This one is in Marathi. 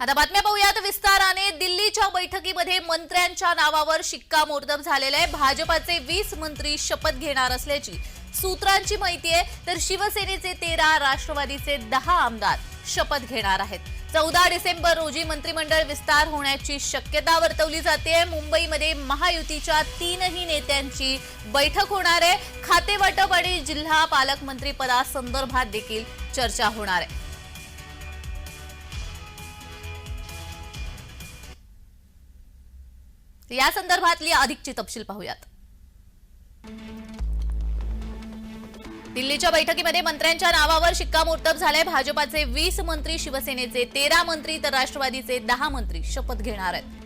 आता बातम्या पाहूयात. विस्ताराने दिल्लीच्या बैठकीमध्ये मंत्र्यांच्या नावावर शिक्कामोर्तब झालेलं आहे. भाजपाचे वीस मंत्री शपथ घेणार असल्याची सूत्रांची माहिती आहे. तर शिवसेनेचे तेरा राष्ट्रवादीचे दहा आमदार शपथ घेणार आहेत. चौदा डिसेंबर रोजी मंत्रिमंडळ विस्तार होण्याची शक्यता वर्तवली जाते. मुंबईमध्ये महायुतीच्या तीनही नेत्यांची बैठक होणार आहे. खातेवाटप आणि जिल्हा पालकमंत्री पदासंदर्भात देखील चर्चा होणार आहे. या संदर्भातली अधिकची तपशील पाहूयात. दिल्लीच्या बैठकीमध्ये मंत्र्यांच्या नावावर शिक्कामोर्तब झालंय. भाजपाचे वीस मंत्री शिवसेनेचे तेरा मंत्री तर राष्ट्रवादीचे दहा मंत्री शपथ घेणार आहेत.